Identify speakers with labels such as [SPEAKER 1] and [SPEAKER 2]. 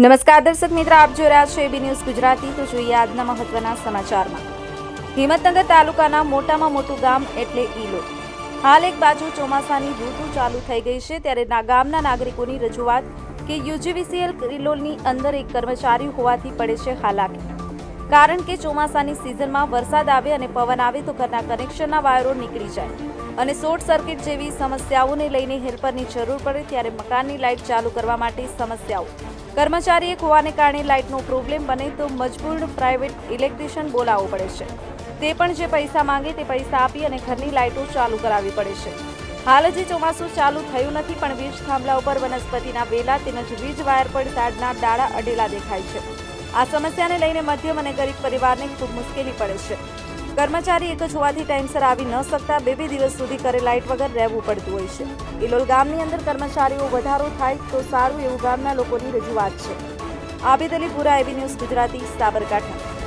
[SPEAKER 1] નમસ્કાર દર્શક મિત્ર, આપ જોઈ રહ્યા છો એબી ન્યૂઝ ગુજરાતી. તો જોઈએ આજના મહત્વના સમાચારમાં. હિંમતનગર તાલુકાના મોટામાં મોટું ગામ એટલે ઈલો હાલ એક બાજુ ચોમાસાની ઋતુ ચાલુ થઈ ગઈ છે, ત્યારે ગામના નાગરિકોની રજૂઆત કે યુજીવીસીએલ ઇલોલની અંદર એક કર્મચારી હોવાથી પડે છે હાલાકી. કારણ કે ચોમાસાની સિઝનમાં વરસાદ આવે અને પવન આવે તો ઘરના કનેક્શનના વાયરો નીકળી જાય. અને શોર્ટ સર્કિટ જેવી સમસ્યાઓને લઈને હેલ્પરની જરૂર પડે ત્યારે મકાનની લાઇટ ચાલુ કરવા માટે સમસ્યાઓ. કર્મચારી એક હોવાને કારણે લાઇટનો પ્રોબ્લેમ બને તો મજબૂર પ્રાઇવેટ ઇલેક્ટ્રિશિયન બોલાવવો પડે છે. તે પણ જે પૈસા માંગે તે પૈસા આપી અને ઘરની લાઇટો ચાલુ કરાવવી પડે છે. હાલ હજી ચોમાસું ચાલુ થયું નથી પણ વીજ થાંભલા ઉપર વનસ્પતિના વેલા તેમજ વીજ વાયર પર તાડના ડાળા અડેલા દેખાય છે. આ સમસ્યાને લઈને મધ્યમ અને ગરીબ પરિવારને ખૂબ મુશ્કેલી પડે છે. કર્મચારી એક જ હોવાથી ટાઈમસર આવી ન શકતા બે બે દિવસ સુધી કરે લાઇટ વગર રહેવું પડતું હોય છે. ઇલોલ ગામની અંદર કર્મચારીઓ વધારો થાય તો સારું એવું ગામના લોકોની રજૂઆત છે. આબેદ અલી પુરા ન્યૂઝ ગુજરાતી સાબરકાંઠા.